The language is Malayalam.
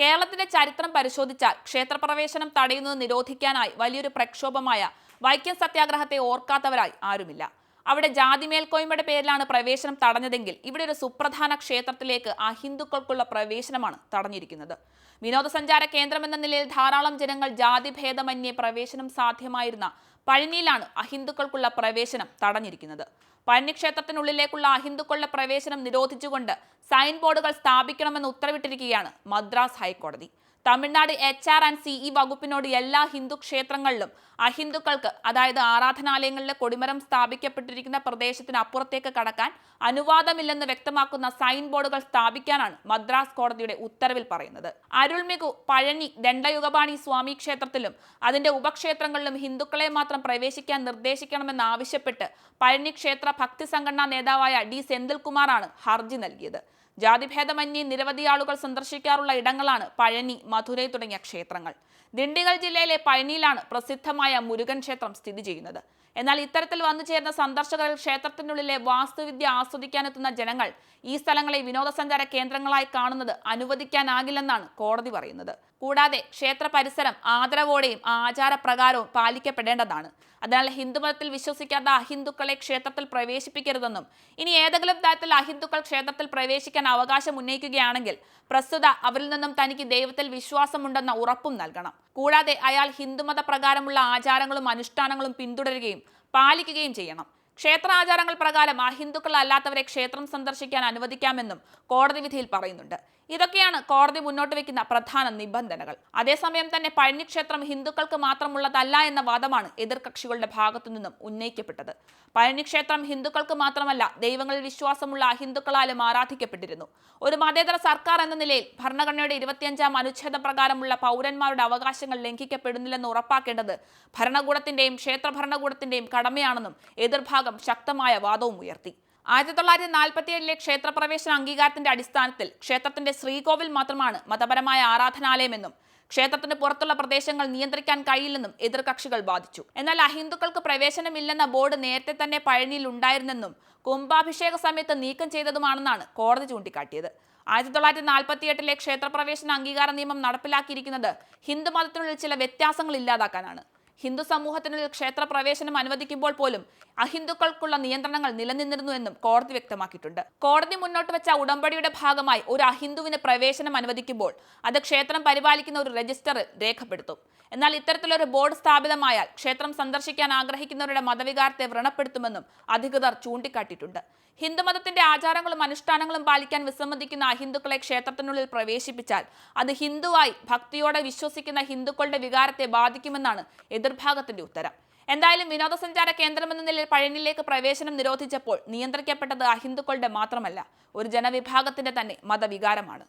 കേരളത്തിന്റെ ചരിത്രം പരിശോധിച്ചാൽ ക്ഷേത്രപ്രവേശനം തടയുന്നത് നിരോധിക്കാനായി വലിയൊരു പ്രക്ഷോഭമായ വൈക്കം സത്യാഗ്രഹത്തെ ഓർക്കാത്തവരായി ആരുമില്ല. അവിടെ ജാതി മേൽക്കോയ്മയുടെ പേരിലാണ് പ്രവേശനം തടഞ്ഞതെങ്കിൽ ഇവിടെ ഒരു സുപ്രധാന ക്ഷേത്രത്തിലേക്ക് അഹിന്ദുക്കൾക്കുള്ള പ്രവേശനമാണ് തടഞ്ഞിരിക്കുന്നത്. വിനോദസഞ്ചാര കേന്ദ്രം എന്ന നിലയിൽ ധാരാളം ജനങ്ങൾ ജാതി ഭേദമന്യേ പ്രവേശനം സാധ്യമായിരുന്ന പഴനിയിലാണ് അഹിന്ദുക്കൾക്കുള്ള പ്രവേശനം തടഞ്ഞിരിക്കുന്നത്. പഴനി ക്ഷേത്രത്തിനുള്ളിലേക്കുള്ള അഹിന്ദുക്കളുടെ പ്രവേശനം നിരോധിച്ചുകൊണ്ട് സൈൻ ബോർഡുകൾ സ്ഥാപിക്കണമെന്ന് ഉത്തരവിട്ടിരിക്കുകയാണ് മദ്രാസ് ഹൈക്കോടതി. Tamil Nadu H R and C E വകുപ്പിനോട് എല്ലാ ഹിന്ദു ക്ഷേത്രങ്ങളിലും അഹിന്ദുക്കൾക്ക് അതായത് ആരാധനാലയങ്ങളിലെ കൊടിമരം സ്ഥാപിക്കപ്പെട്ടിരിക്കുന്ന പ്രദേശത്തിന് അപ്പുറത്തേക്ക് കടക്കാൻ അനുവാദമില്ലെന്ന് വ്യക്തമാക്കുന്ന സൈൻ ബോർഡുകൾ സ്ഥാപിക്കാനാണ് മദ്രാസ് കോടതിയുടെ ഉത്തരവിൽ പറയുന്നത്. അരുൾമികു പഴനി ദണ്ഡയുഗപാണി സ്വാമി ക്ഷേത്രത്തിലും അതിന്റെ ഉപക്ഷേത്രങ്ങളിലും ഹിന്ദുക്കളെ മാത്രം പ്രവേശിക്കാൻ നിർദ്ദേശിക്കണമെന്നാവശ്യപ്പെട്ട് പഴനി ക്ഷേത്ര ഭക്തി സംഘടനാ നേതാവായ ഡി സെന്തിൽകുമാറാണ് ഹർജി നൽകിയത്. ജാതിഭേദമന്യേ നിരവധി ആളുകൾ സന്ദർശിക്കാറുള്ള ഇടങ്ങളാണ് പഴനി മധുരൈ തുടങ്ങിയ ക്ഷേത്രങ്ങൾ. ദിണ്ടിഗൽ ജില്ലയിലെ പഴനിയിലാണ് പ്രസിദ്ധമായ മുരുകൻ ക്ഷേത്രം സ്ഥിതി ചെയ്യുന്നത്. എന്നാൽ ഇത്തരത്തിൽ വന്നു ചേർന്ന സന്ദർശകരിൽ ക്ഷേത്രത്തിനുള്ളിലെ വാസ്തുവിദ്യ ആസ്വദിക്കാനെത്തുന്ന ജനങ്ങൾ ഈ സ്ഥലങ്ങളെ വിനോദസഞ്ചാര കേന്ദ്രങ്ങളായി കാണുന്നത് അനുവദിക്കാനാകില്ലെന്നാണ് കോടതി പറയുന്നത്. കൂടാതെ ക്ഷേത്ര പരിസരം ആദരവോടെയും ആചാരപ്രകാരവും പാലിക്കപ്പെടേണ്ടതാണ്. അതിനാൽ ഹിന്ദുമതത്തിൽ വിശ്വസിക്കാത്ത അഹിന്ദുക്കളെ ക്ഷേത്രത്തിൽ പ്രവേശിപ്പിക്കരുതെന്നും ഇനി ഏതെങ്കിലും തരത്തിൽ അഹിന്ദുക്കൾ ക്ഷേത്രത്തിൽ പ്രവേശിക്കാൻ അവകാശം ഉന്നയിക്കുകയാണെങ്കിൽ പ്രസ്തുത അവരിൽ നിന്നും തനിക്ക് ദൈവത്തിൽ വിശ്വാസമുണ്ടെന്ന ഉറപ്പും നൽകണം. കൂടാതെ അയാൾ ഹിന്ദുമത പ്രകാരമുള്ള ആചാരങ്ങളും അനുഷ്ഠാനങ്ങളും പിന്തുടരുകയും പാലിക്കുകയും ചെയ്യണം. ക്ഷേത്ര ആചാരങ്ങൾ പ്രകാരം അഹിന്ദുക്കൾ അല്ലാത്തവരെ ക്ഷേത്രം സന്ദർശിക്കാൻ അനുവദിക്കാമെന്നും കോടതി വിധിയിൽ പറയുന്നുണ്ട്. ഇതൊക്കെയാണ് കോടതി മുന്നോട്ട് വെക്കുന്ന പ്രധാന നിബന്ധനകൾ. അതേസമയം തന്നെ പഴനിക്ഷേത്രം ഹിന്ദുക്കൾക്ക് മാത്രമുള്ളതല്ല എന്ന വാദമാണ് എതിർകക്ഷികളുടെ ഭാഗത്തു നിന്നും ഉന്നയിക്കപ്പെട്ടത്. പഴനിക്ഷേത്രം ഹിന്ദുക്കൾക്ക് മാത്രമല്ല ദൈവങ്ങളിൽ വിശ്വാസമുള്ള ഹിന്ദുക്കളാലും ആരാധിക്കപ്പെട്ടിരുന്നു. ഒരു മതേതര സർക്കാർ എന്ന നിലയിൽ ഭരണഘടനയുടെ ഇരുപത്തിയഞ്ചാം അനുച്ഛേദ പ്രകാരമുള്ള പൗരന്മാരുടെ അവകാശങ്ങൾ ലംഘിക്കപ്പെടുന്നില്ലെന്ന് ഉറപ്പാക്കേണ്ടത് ഭരണകൂടത്തിന്റെയും ക്ഷേത്ര ഭരണകൂടത്തിന്റെയും കടമയാണെന്നും എതിർഭാഗം ശക്തമായ വാദവും ഉയർത്തി. ആയിരത്തി തൊള്ളായിരത്തി നാൽപ്പത്തിയേഴിലെ ക്ഷേത്രപ്രവേശന അംഗീകാരത്തിന്റെ അടിസ്ഥാനത്തിൽ ക്ഷേത്രത്തിന്റെ ശ്രീകോവിൽ മാത്രമാണ് മതപരമായ ആരാധനാലയമെന്നും ക്ഷേത്രത്തിന് പുറത്തുള്ള പ്രദേശങ്ങൾ നിയന്ത്രിക്കാൻ കഴിയില്ലെന്നും എതിർകക്ഷികൾ വാദിച്ചു. എന്നാൽ അഹിന്ദുക്കൾക്ക് പ്രവേശനമില്ലെന്ന ബോർഡ് നേരത്തെ തന്നെ പഴനിയിൽ ഉണ്ടായിരുന്നെന്നും കുംഭാഭിഷേക സമയത്ത് നീക്കം ചെയ്തതുമാണെന്നാണ് കോടതി ചൂണ്ടിക്കാട്ടിയത്. ആയിരത്തി തൊള്ളായിരത്തി നാൽപ്പത്തിയെട്ടിലെ ക്ഷേത്രപ്രവേശന അംഗീകാര നിയമം നടപ്പിലാക്കിയിരിക്കുന്നത് ഹിന്ദുമതത്തിനുള്ളിൽ ചില വ്യത്യാസങ്ങൾ ഇല്ലാതാക്കാനാണ്. ഹിന്ദു സമൂഹത്തിന് ക്ഷേത്ര പ്രവേശനം അനുവദിക്കുമ്പോൾ പോലും അഹിന്ദുക്കൾക്കുള്ള നിയന്ത്രണങ്ങൾ നിലനിന്നിരുന്നു എന്നും കോടതി വ്യക്തമാക്കിയിട്ടുണ്ട്. കോടതി മുന്നോട്ട് വെച്ച ഉടമ്പടിയുടെ ഭാഗമായി ഒരു അഹിന്ദുവിന് പ്രവേശനം അനുവദിക്കുമ്പോൾ അത് ക്ഷേത്രം പരിപാലിക്കുന്ന ഒരു രജിസ്റ്ററിൽ രേഖപ്പെടുത്തും. എന്നാൽ ഇത്തരത്തിലൊരു ബോർഡ് സ്ഥാപിതമായാൽ ക്ഷേത്രം സന്ദർശിക്കാൻ ആഗ്രഹിക്കുന്നവരുടെ മതവികാരത്തെ വ്രണപ്പെടുത്തുമെന്നും അധികൃതർ ചൂണ്ടിക്കാട്ടിയിട്ടുണ്ട്. ഹിന്ദുമതത്തിന്റെ ആചാരങ്ങളും അനുഷ്ഠാനങ്ങളും പാലിക്കാൻ വിസമ്മതിക്കുന്ന അഹിന്ദുക്കളെ ക്ഷേത്രത്തിനുള്ളിൽ പ്രവേശിപ്പിച്ചാൽ അത് ഹിന്ദുവായി ഭക്തിയോടെ വിശ്വസിക്കുന്ന ഹിന്ദുക്കളുടെ വികാരത്തെ ബാധിക്കുമെന്നാണ് എതിർഭാഗത്തിന്റെ ഉത്തരം. എന്തായാലും വിനോദസഞ്ചാര കേന്ദ്രമെന്ന നിലയിൽ പഴനിയിലേക്ക് പ്രവേശനം നിരോധിച്ചപ്പോൾ നിയന്ത്രിക്കപ്പെട്ടത് അഹിന്ദുക്കളുടെ മാത്രമല്ല ഒരു ജനവിഭാഗത്തിന്റെ തന്നെ മതവികാരമാണ്.